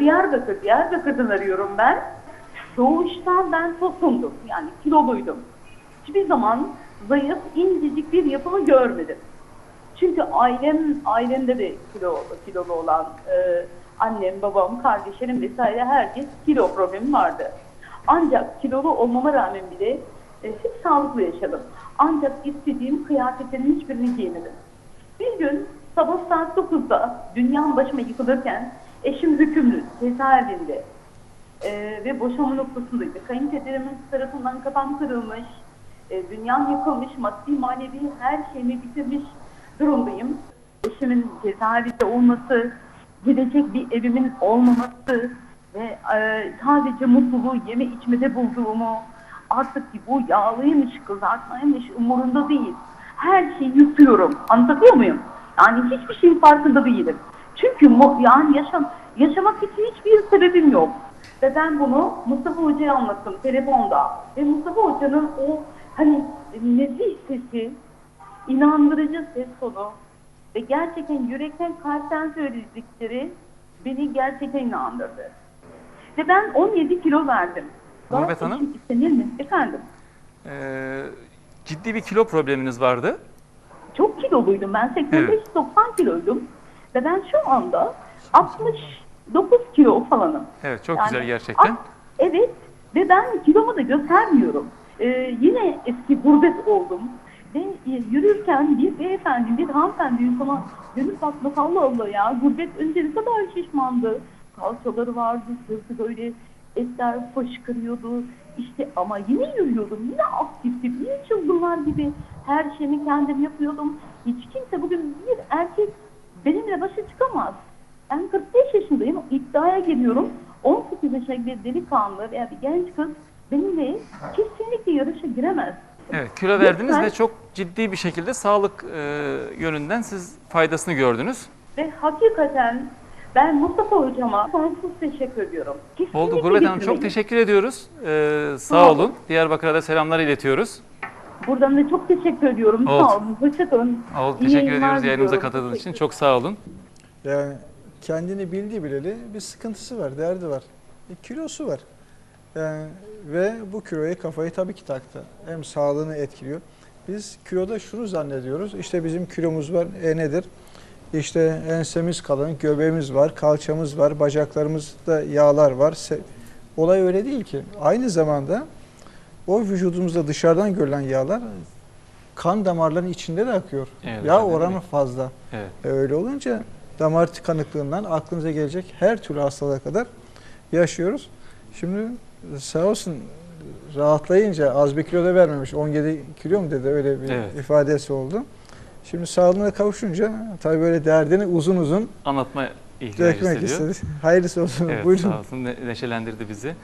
Diyarbakır. Diyarbakır'dan arıyorum ben. Doğuştan ben tosundum. Yani kiloluydum. Hiçbir zaman zayıf, incecik bir yapımı görmedim. Çünkü ailem, ailemde de kilo, kilolu olan e, annem, babam, kardeşlerim vesaire herkes kilo problemi vardı. Ancak kilolu olmama rağmen bile e, hep sağlıklı yaşadım. Ancak istediğim kıyafetlerin hiçbirini giymedim. Bir gün sabah saat 9'da dünyam başıma yıkılırken eşim hükümlü, cezaevinde e, ve boşanma noktasındaydı. Kayınpederimin tarafından kafam kırılmış, e, dünyam yıkılmış, maddi manevi her şeyimi bitirmiş durumdayım. Eşimin cezaevinde olması, gidecek bir evimin olmaması ve e, sadece mutluluğu yeme içmede bulduğumu, artık bu yağlıymış, kızartmaymış umurunda değil. Her şeyi yutuyorum. Anlatabiliyor muyum? Yani hiçbir şeyin farkında değilim. Çünkü yani yaşam, yaşamak için hiçbir sebebim yok. Ve ben bunu Mustafa Hoca'ya anlattım telefonda. Ve Mustafa Hoca'nın o hani nezih sesi, inandırıcı ses tonu ve gerçekten yürekten kalpten söyledikleri beni gerçekten inandırdı. Ve ben 17 kilo verdim. Daha Hanım? istenir mi? Efendim. Ee, ciddi bir kilo probleminiz vardı. Çok kiloluydum ben 85-90 kiloydum. Ve ben şu anda 69 kilo falanım. Evet çok Yani güzel gerçekten. evet ve ben kilomu da göstermiyorum. Ee, yine eski gurbet oldum. Ve e, yürürken bir beyefendi, bir hanımefendi sana dönüp bakmak Allah Allah ya gurbet önce ne kadar şişmandı. Kalçaları vardı, sırtı böyle etler fışkırıyordu. İşte ama yine yürüyordum, yine aktiftim, yine çılgınlar gibi her şeyimi kendim yapıyordum. Hiç kimse bugün bir erkek benimle başa çıkamaz. Ben 45 yaşındayım, iddiaya giriyorum. 18 yaşındaki bir delikanlı veya bir genç kız benimle kesinlikle yarışa giremez. Evet kilo verdiniz Lütfen. ve çok ciddi bir şekilde sağlık e, yönünden siz faydasını gördünüz. Ve hakikaten ben Mustafa hocama sonsuz teşekkür ediyorum. Kesinlikle Oldu Gurbet Hanım çok teşekkür ediyoruz. Ee, Sağ olun. Diyarbakır'a da selamlar iletiyoruz. Buradan da çok teşekkür ediyorum. Oldu. Sağ olun. Hoşçakalın. Oldu, İyi teşekkür ediyoruz yayınımıza katıldığınız için. Çok sağ olun. Yani kendini bildiği bileli bir sıkıntısı var, derdi var. E, kilosu var. Yani, ve bu kiloya kafayı tabii ki taktı. Hem sağlığını etkiliyor. Biz kiloda şunu zannediyoruz. İşte bizim kilomuz var. E nedir? İşte ensemiz kalın, göbeğimiz var, kalçamız var, bacaklarımızda yağlar var. Olay öyle değil ki. Aynı zamanda o vücudumuzda dışarıdan görülen yağlar kan damarların içinde de akıyor. Evet, Yağ oranı değil. fazla. Evet. E öyle olunca damar tıkanıklığından aklınıza gelecek her türlü hastalığa kadar yaşıyoruz. Şimdi sağ olsun rahatlayınca az bir kilo da vermemiş. 17 kilo mu dedi öyle bir Evet. ifadesi oldu. Şimdi sağlığına kavuşunca tabii böyle derdini uzun uzun Anlatma ihtiyacı hissediyor. istedi. Hayırlısı olsun. Evet Buyurun. sağ olsun ne- neşelendirdi bizi.